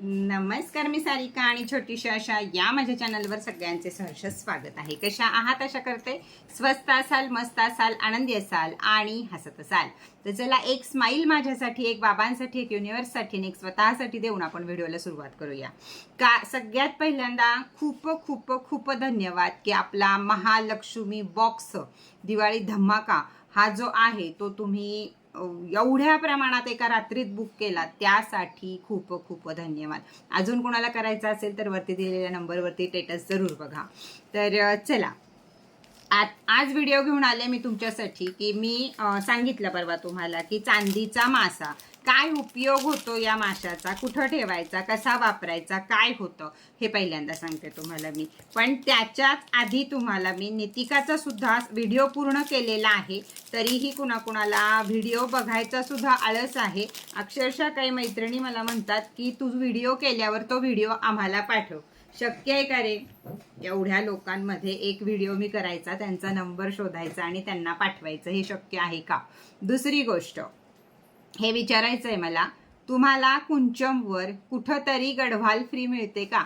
नमस्कार मी सारिका आणि छोटीशा अशा या माझ्या चॅनलवर सगळ्यांचे सहर्ष स्वागत आहे. कशा आहात अशा करते? स्वस्त असाल मस्त असाल आनंदी असाल आणि हसत असाल. तर चला एक स्माईल माझ्यासाठी एक बाबांसाठी एक युनिव्हर्ससाठी आणि एक स्वतःसाठी देऊन आपण व्हिडिओला सुरुवात करूया. का सगळ्यात पहिल्यांदा खूप खूप खूप धन्यवाद की आपला महालक्ष्मी बॉक्स दिवाळी धमाका हा जो आहे तो तुम्ही एवढ्या प्रमाणात एका रात्रीत बुक केला त्यासाठी खूप खूप धन्यवाद. अजून कोणाला करायचं असेल तर वरती दिलेल्या नंबरवरती स्टेटस जरूर बघा. तर चला. आज आज व्हिडिओ घेऊन आले मी तुमच्यासाठी की मी सांगितलं परवा तुम्हाला की चांदीचा मासा काय उपयोग होतो या माशाचा? कुठं ठेवायचा? कसा वापरायचा? काय होतं? हे पहिल्यांदा सांगते तुम्हाला मी. पण त्याच्याच आधी तुम्हाला मी नितिकाचा सुद्धा व्हिडिओ पूर्ण केलेला आहे. तरीही कुणाकुणाला व्हिडिओ बघायचा सुद्धा आळस आहे. अक्षरशः काही मैत्रिणी मला म्हणतात की तू व्हिडिओ केल्यावर तो व्हिडिओ आम्हाला पाठव. शक्य आहे का रे? एवढ्या लोकांमध्ये एक व्हिडिओ मी करायचा त्यांचा नंबर शोधायचा आणि त्यांना पाठवायचं हे शक्य आहे का? दुसरी गोष्ट हे विचारायचं आहे मला तुम्हाला कुंचमवर कुठंतरी गढवाल फ्री मिळते का?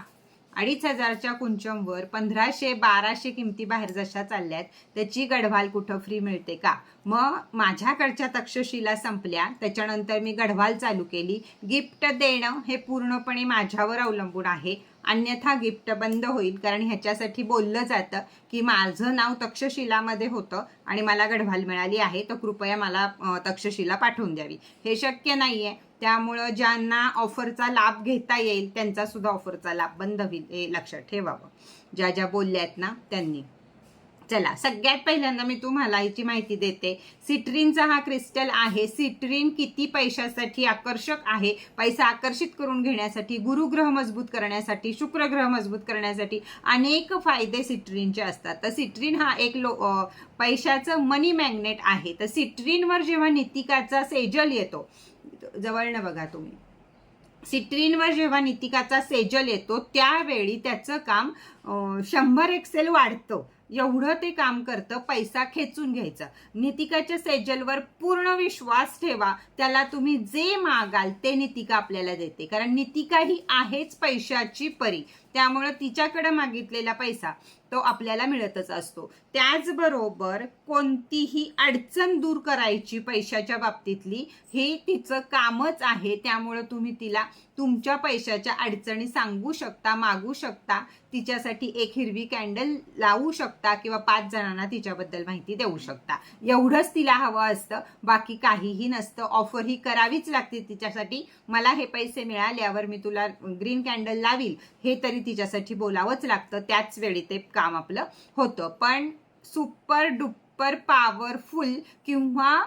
अडीच हजारच्या कुंचमवर पंधराशे बाराशे किमती बाहेर जशा चालल्यात त्याची गढवाल कुठं फ्री मिळते का? मग माझ्याकडच्या तक्षशिला संपल्या. त्याच्यानंतर मी गढवाल चालू केली. गिफ्ट देणं हे पूर्णपणे माझ्यावर अवलंबून आहे. अन्यथा गिफ्ट बंद होईल कारण ह्याच्यासाठी बोललं जातं की माझं नाव तक्षशिलामध्ये होतं आणि मला गढवाल मिळाली आहे तर कृपया मला तक्षशिला पाठवून द्यावी. हे शक्य नाही आहे त्यामुळं ज्यांना ऑफरचा लाभ घेता येईल त्यांचा सुद्धा ऑफरचा लाभ बंद होईल हे लक्षात ठेवावं. ज्या ज्या बोलल्यात ना त्यांनी. चला सगळ्यात पहिल्यांदा मी तुम्हाला याची माहिती देते. सिट्रीनचा हा क्रिस्टल आहे. सिट्रीन किती पैशासाठी आकर्षक आहे? पैसा आकर्षित करून घेण्यासाठी गुरुग्रह मजबूत करण्यासाठी शुक्रग्रह मजबूत करण्यासाठी अनेक फायदे सिट्रीनचे असतात. तर सिट्रीन हा एक लो पैशाचं मनी मॅग्नेट आहे. तर सिट्रीनवर जेव्हा नितिकाचा सेजल येतो जवळनं बघा तुम्ही. सिट्रीनवर जेव्हा नितिकाचा सेजल येतो त्यावेळी त्याचं काम शंभर एक्सेल वाढतं. एवढं ते काम करतं पैसा खेचून घ्यायचा. नितिकाच्या सेजलवर पूर्ण विश्वास ठेवा. त्याला तुम्ही जे मागाल ते नितिका आपल्याला देते. कारण नितिका ही आहेच पैशाची परी. त्यामुळं तिच्याकडे मागितलेला पैसा. तो आपल्याला मिळतच असतो. त्याचबरोबर कोणतीही अडचण दूर करायची पैशाच्या बाबतीतली हे तिचं कामच आहे. त्यामुळं तुम्ही तिला तुमच्या पैशाच्या अडचणी सांगू शकता मागू शकता तिच्यासाठी एक हिरवी कॅन्डल लावू शकता किंवा पाच जणांना तिच्याबद्दल माहिती देऊ शकता. एवढंच तिला हवं असतं. बाकी काहीही नसतं. ऑफर ही करावीच लागते तिच्यासाठी. मला हे पैसे मिळाल्यावर मी तुला ग्रीन कॅन्डल लावील. हे तरी तिच्यासाठी बोलावंच लागतं. त्याच वेळी ते काम आपलं होतं. पण सुपर डुप्पर पॉवरफुल किंवा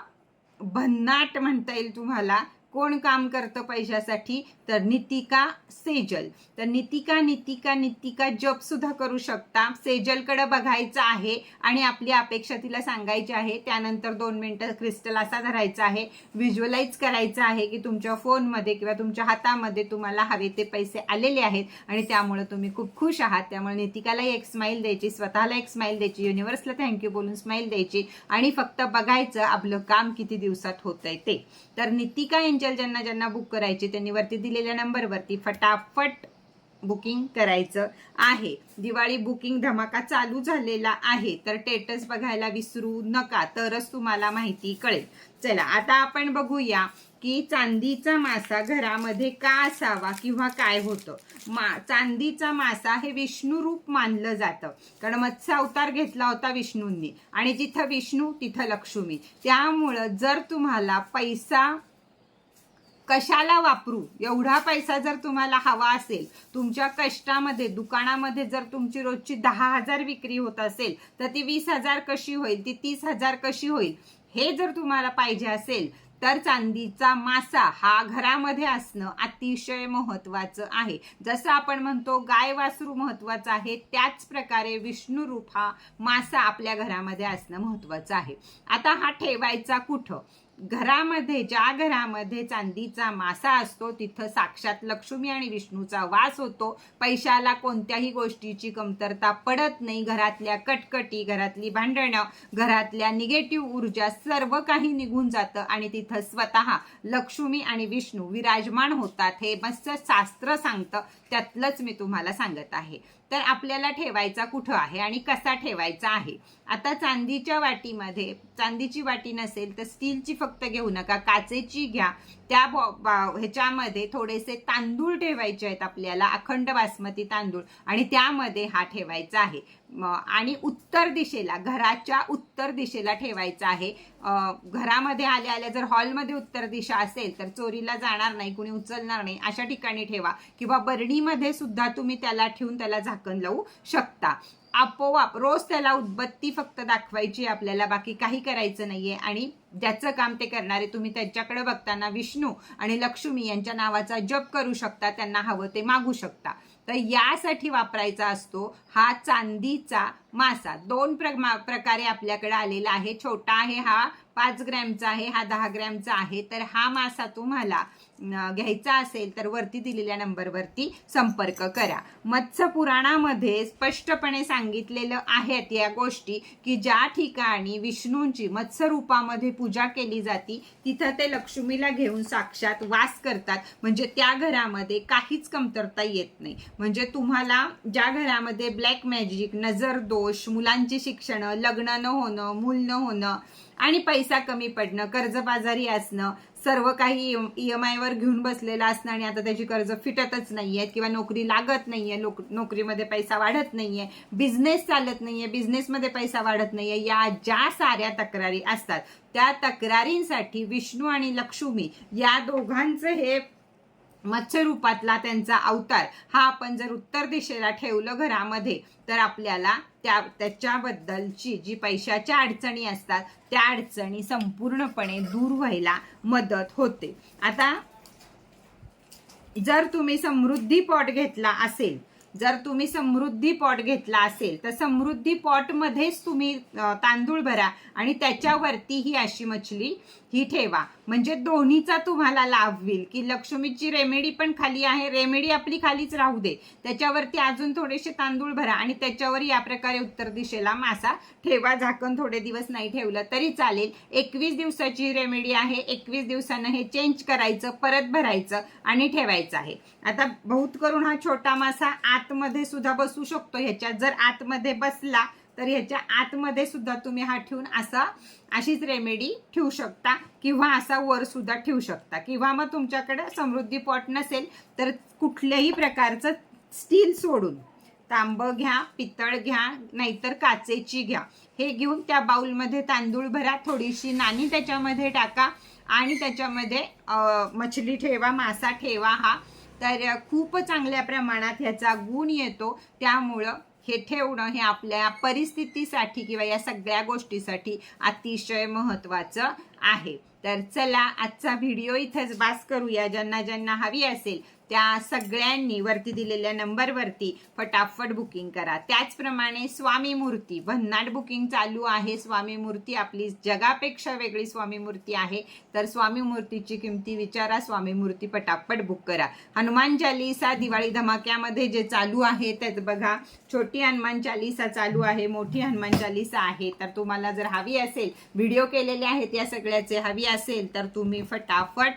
भन्नाट म्हणता येईल तुम्हाला. कोण काम करतं पैशासाठी? तर नितिका सेजल. तर नितिका नितिका नितिका जप सुद्धा करू शकता. सेजलकडे बघायचं आहे आणि आपली अपेक्षा तिला सांगायची आहे. त्यानंतर दोन मिनिटं क्रिस्टल असा धरायचा आहे. व्हिज्युअलाइज करायचं आहे की तुमच्या फोनमध्ये किंवा तुमच्या हातामध्ये तुम्हाला हवे ते पैसे आलेले आहेत आणि त्यामुळे तुम्ही खूप खुश आहात. त्यामुळे नितिकालाही एक स्माईल द्यायची स्वतःला एक स्माईल द्यायची युनिव्हर्सला थँक्यू बोलून स्माईल द्यायची आणि फक्त बघायचं आपलं काम किती दिवसात होतंय ते. तर नितिका एंजल ज्यांना ज्यांना बुक करायची त्यांनी वरती दिलेल्या नंबरवरती फटाफट बुकिंग करायचं आहे. दिवाळी बुकिंग धमाका चालू झालेला आहे. तर टेटस बघायला विसरू नका तरच तुम्हाला माहिती कळेल. चला आता आपण बघूया की चांदीचा मासा घरामध्ये का असावा किंवा काय होतं? मा चांदीचा मासा हे विष्णू रूप मानलं जातं. कारण मत्स्य अवतार घेतला होता विष्णूंनी. आणि जिथं विष्णू तिथं लक्ष्मी. त्यामुळं जर तुम्हाला पैसा कशाला वापरू? एवढा पैसा जर तुम्हाला हवा असेल तुमच्या कष्टामध्ये दुकानामध्ये जर तुमची रोजची दहा हजार विक्री होत असेल तर ती वीस हजार कशी होईल ती तीस हजार कशी होईल? हे जर तुम्हाला पाहिजे असेल तर चांदीचा मासा हा घरामध्ये असणं अतिशय महत्वाचं आहे. जसं आपण म्हणतो गाय वासरू महत्वाचं आहे त्याच प्रकारे विष्णू रूप हा मासा आपल्या घरामध्ये असणं महत्वाचं आहे. आता हा ठेवायचा कुठं? घरामध्ये ज्या घरामध्ये चांदीचा मासा असतो तिथं साक्षात लक्ष्मी आणि विष्णूचा वास होतो. पैशाला कोणत्याही गोष्टीची कमतरता पडत नाही. घरातल्या कटकटी घरातली भांडणं घरातल्या निगेटिव्ह ऊर्जा सर्व काही निघून जातं आणि तिथं स्वतः लक्ष्मी आणि विष्णू विराजमान होतात. हे मस्त शास्त्र सांगतं. त्यातलंच मी तुम्हाला सांगत आहे. तर आपल्याला ठेवायचा कुठं आहे आणि कसा ठेवायचा आहे? आता चांदीच्या वाटीमध्ये चांदीची वाटी नसेल तर स्टीलची फक्त घेऊ नका काचेची घ्या. त्या बॉ- बा- ह्याच्यामध्ये थोडेसे तांदूळ ठेवायचे आहेत आपल्याला अखंड बासमती तांदूळ. आणि त्यामध्ये हा ठेवायचा आहे. आणि उत्तर दिशेला घराच्या उत्तर दिशेला ठेवायचा आहे. घरामध्ये आल्या आल्या जर हॉलमध्ये उत्तर दिशा असेल तर चोरीला जाणार नाही कुणी उचलणार नाही अशा ठिकाणी ठेवा. किंवा बरणीमध्ये सुद्धा तुम्ही त्याला ठेवून त्याला झाकण लावू शकता. आपोआप रोज त्याला उदबत्ती फक्त दाखवायची आपल्याला बाकी काही करायचं नाहीये. आणि ज्याचं काम ते करणारे तुम्ही त्यांच्याकडे बघताना विष्णू आणि लक्ष्मी यांच्या नावाचा जप करू शकता त्यांना हवं ते मागू शकता. तर यासाठी वापरायचा असतो हा चांदीचा मासा. दोन प्रमा- प्रकारे आपल्याकडे आलेला आहे. छोटा आहे हा पाच ग्रॅमचा आहे हा दहा ग्रॅमचा आहे. तर हा मासा तुम्हाला घ्यायचा असेल तर वरती दिलेल्या नंबरवरती संपर्क करा. मत्स्य पुराणामध्ये स्पष्टपणे सांगितलेलं आहेत या गोष्टी की ज्या ठिकाणी विष्णूंची मत्स्य रूपामध्ये पूजा केली जाती तिथं ते लक्ष्मीला घेऊन साक्षात वास करतात. म्हणजे त्या घरामध्ये काहीच कमतरता येत नाही. म्हणजे तुम्हाला ज्या घरामध्ये ब्लॅक मॅजिक नजर दोष मुलांची शिक्षणं लग्न न होणं मूल न होणं आणि पैसा कमी पडणं कर्जबाजारी असणं सर्व काही ई एम आयवर घेऊन बसलेलं असणं आणि आता त्याची कर्ज फिटतच नाही आहेत किंवा नोकरी लागत नाही आहे लोक नोकरीमध्ये पैसा वाढत नाही आहे बिझनेस चालत नाही आहे बिझनेसमध्ये पैसा वाढत नाही आहे या ज्या साऱ्या तक्रारी असतात त्या तक्रारींसाठी विष्णू आणि लक्ष्मी या दोघांचं हे मत्स्यरूपातला त्यांचा अवतार हा आपण जर उत्तर दिशेला ठेवलं घरामध्ये तर आपल्याला त्या त्याच्याबद्दलची जी पैशाच्या अडचणी असतात त्या अडचणी संपूर्णपणे दूर व्हायला मदत होते. आता जर तुम्ही समृद्धी पॉट घेतला असेल जर तुम्ही समृद्धी पॉट घेतला असेल तर समृद्धी पॉट मध्येच तुम्ही तांदूळ भरा आणि त्याच्यावरती ही अशी मछली ही ठेवा. म्हणजे दोन्हीचा तुम्हाला लाभ होईल. की लक्ष्मीची रेमेडी पण खाली आहे रेमेडी आपली खालीच राहू दे. त्याच्यावरती अजून थोडेसे तांदूळ भरा आणि त्याच्यावर या प्रकारे उत्तर दिशेला मासा ठेवा झाकण थोडे दिवस नाही ठेवलं तरी चालेल. एकवीस दिवसाची रेमेडी आहे एकवीस दिवसानं हे चेंज करायचं परत भरायचं आणि ठेवायचं आहे. आता बहुत करून हा छोटा मासा आतमध्ये सुद्धा बसू शकतो. ह्याच्यात जर आतमध्ये बसला तर ह्याच्या आतमध्ये सुद्धा तुम्ही हा ठेवून असा अशीच रेमेडी ठेवू शकता किंवा असा वर सुद्धा ठेवू शकता. किंवा मग तुमच्याकडे समृद्धी पॉट नसेल तर कुठल्याही प्रकारचं स्टील सोडून तांब घ्या पितळ घ्या नाहीतर काचेची घ्या. हे घेऊन त्या बाउलमध्ये तांदूळ भरा थोडीशी नाणी त्याच्यामध्ये टाका आणि त्याच्यामध्ये मछली ठेवा मासा ठेवा हा. तर खूप चांगल्या प्रमाणात ह्याचा गुण येतो. त्यामुळं हे ठेवणं हे आपल्या परिस्थितीसाठी किंवा या सगळ्या गोष्टीसाठी अतिशय महत्त्वाचं आहे. तर चला आजचा व्हिडिओ इथेच बास करूया. ज्यांना ज्यांना हवी असेल त्या सगळ्यांनी वरती दिलेल्या नंबरवरती फटाफट बुकिंग करा. त्याचप्रमाणे स्वामी मूर्ती भन्नाट बुकिंग चालू आहे. स्वामी मूर्ती आपली जगापेक्षा वेगळी स्वामी मूर्ती आहे. तर स्वामी मूर्तीची किमती विचारा. स्वामी मूर्ती पटापट बुक करा. हनुमान चालिसा दिवाळी धमाक्यामध्ये जे चालू आहे त्यात बघा छोटी हनुमान चालिसा चालू आहे मोठी हनुमान चालिसा आहे. तर तुम्हाला जर हवी असेल व्हिडिओ केलेले आहेत या सगळ्याचे हवी असेल तर तुम्ही फटाफट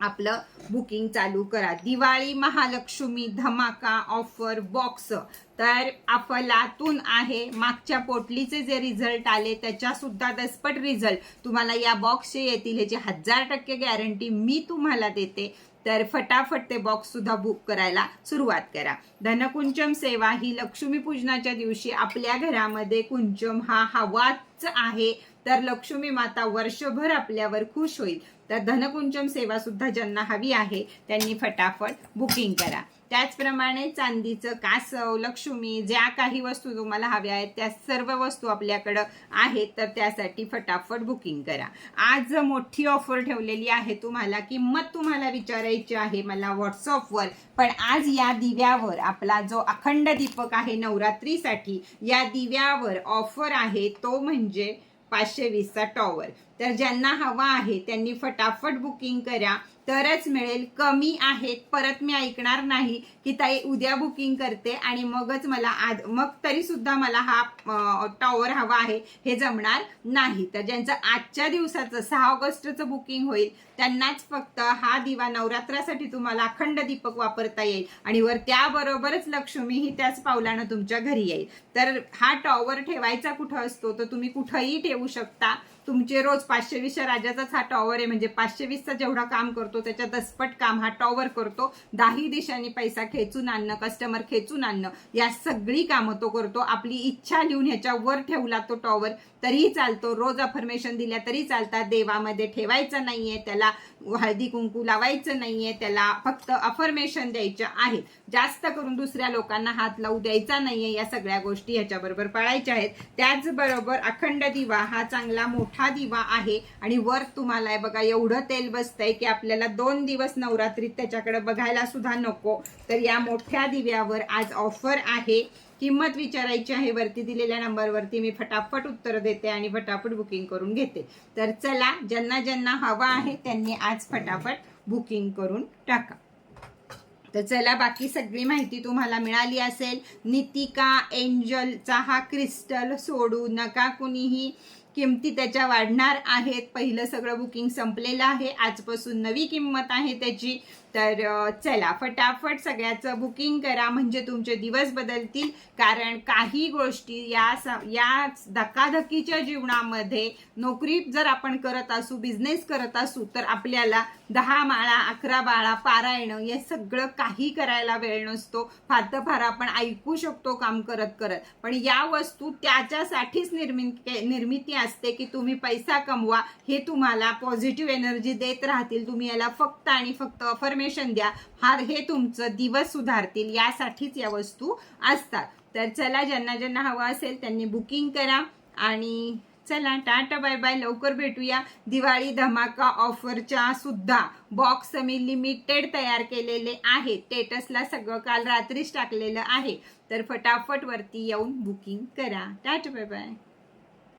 आपलं बुकिंग चालू करा. दिवाळी महालक्ष्मी धमाका ऑफर बॉक्स. तर अफलातून आहे. मागच्या पोटलीचे जे रिझल्ट आले त्याच्या सुद्धा दसपट रिझल्ट तुम्हाला या बॉक्सचे येतील. ह्याची हजार टक्के गॅरंटी मी तुम्हाला देते. तर फटाफट ते बॉक्स सुद्धा बुक करायला सुरुवात करा. धनकुंचम सेवा ही लक्ष्मीपूजनाच्या दिवशी आपल्या घरामध्ये कुंचम हा हवाच आहे. तर लक्ष्मी माता वर्षभर आपल्यावर खुश होईल. तर धनकुंचम सेवा सुद्धा ज्यांना हवी आहे त्यांनी फटाफट बुकिंग करा. त्याचप्रमाणे चांदीचं कासव लक्ष्मी ज्या काही वस्तू तुम्हाला हव्या आहेत त्या सर्व वस्तू आपल्याकडं आहेत तर त्यासाठी फटाफट बुकिंग करा. आज मोठी ऑफर ठेवलेली आहे तुम्हाला किंमत तुम्हाला विचारायची आहे मला व्हॉट्सअपवर पण आज या दिव्यावर आपला जो अखंड दीपक आहे नवरात्रीसाठी या दिव्यावर ऑफर आहे तो म्हणजे पाचशे वीसचा टॉवर. तर ज्यांना हवा आहे त्यांनी फटाफट बुकिंग करा. तरच मिळेल. कमी आहेत. परत मी ऐकणार नाही की ताई उद्या बुकिंग करते आणि मगच मला आज मग तरी सुद्धा मला हा टॉवर हवा आहे. हे जमणार नाही. तर ज्यांचं आजच्या दिवसाचं सहा ऑगस्टचं बुकिंग होईल त्यांनाच फक्त हा दिवा नवरात्रासाठी तुम्हाला अखंड दीपक वापरता येईल. आणि वर त्याबरोबरच लक्ष्मीही त्याच पावलानं तुमच्या घरी येईल. तर हा टॉवर ठेवायचा कुठं असतो? तर तुम्ही कुठंही ठेवू शकता. तुमचे रोज पाचशे वीसच्या राजाचाच हा टॉवर आहे. म्हणजे पाचशे वीसचा जेवढा काम करतो त्याच्या दसपट काम हा टॉवर करतो. दाही दिशांनी पैसा खेचून आणणं कस्टमर खेचून आणणं या सगळी कामं तो करतो. आपली इच्छा लिहून ह्याच्यावर ठेवला तो टॉवर तरीही चालतो. रोज अफर्मेशन दिल्या तरी चालतात. देवामध्ये ठेवायचं नाहीये त्याला हळदी कुंकू लावायचं नाहीये त्याला फक्त अफर्मेशन द्यायचं आहे. जास्त करून दुसऱ्या लोकांना हात लावू द्यायचा नाहीये या सगळ्या गोष्टी ह्याच्याबरोबर पाळायच्या आहेत. त्याचबरोबर अखंड दिवा हा चांगला मोठा दिवा आहे आणि वर तुम्हाला आहे बघा एवढं तेल बसतंय की आपल्याला दोन दिवस नवरात्रीत त्याच्याकडे बघायला सुद्धा नको. तर या मोठ्या दिव्यावर आज ऑफर आहे. किंमत विचारायची आहे वरती दिलेल्या नंबरवरती मी फटाफट उत्तर देते आणि फटाफट बुकिंग करून घेते. तर चला ज्यांना ज्यांना हवा आहे त्यांनी आज फटाफट बुकिंग करून टाका. तर चला बाकी सगळी माहिती तुम्हाला मिळाली असेल. नितिका एंजलचा हा क्रिस्टल सोडू नका कुणीही. किमती त्याच्या वाढणार आहेत. पहिलं सगळं बुकिंग संपलेलं आहे. आजपासून नवी किंमत आहे त्याची. तर चला फटाफट सगळ्याचं बुकिंग करा म्हणजे तुमचे दिवस बदलतील. कारण काही गोष्टी या स- या धकाधकीच्या जीवनामध्ये नोकरी जर आपण करत असू बिझनेस करत असू तर आपल्याला दहा माळा अकरा बाळा पारायण हे सगळं काही करायला वेळ नसतो. फार फार आपण ऐकू शकतो काम करत करत. पण या वस्तू त्याच्यासाठीच निर्मिती निर्मिती असते की तुम्ही पैसा कमवा हे तुम्हाला पॉझिटिव्ह एनर्जी देत राहतील. तुम्ही याला फक्त आणि फक्त इन्फॉर्मेशन द्या. हा हे तुमचं दिवस सुधारतील यासाठीच या वस्तू असतात. तर चला ज्यांना ज्यांना हवं असेल त्यांनी बुकिंग करा आणि चला टाटा बाय बाय लवकर भेटूया. दिवाळी धमाका ऑफरच्या सुद्धा बॉक्स मी लिमिटेड तयार केलेले आहे. स्टेटसला सगळं काल रात्रीच टाकलेलं आहे. तर फटाफट वरती येऊन बुकिंग करा. Tata bye bye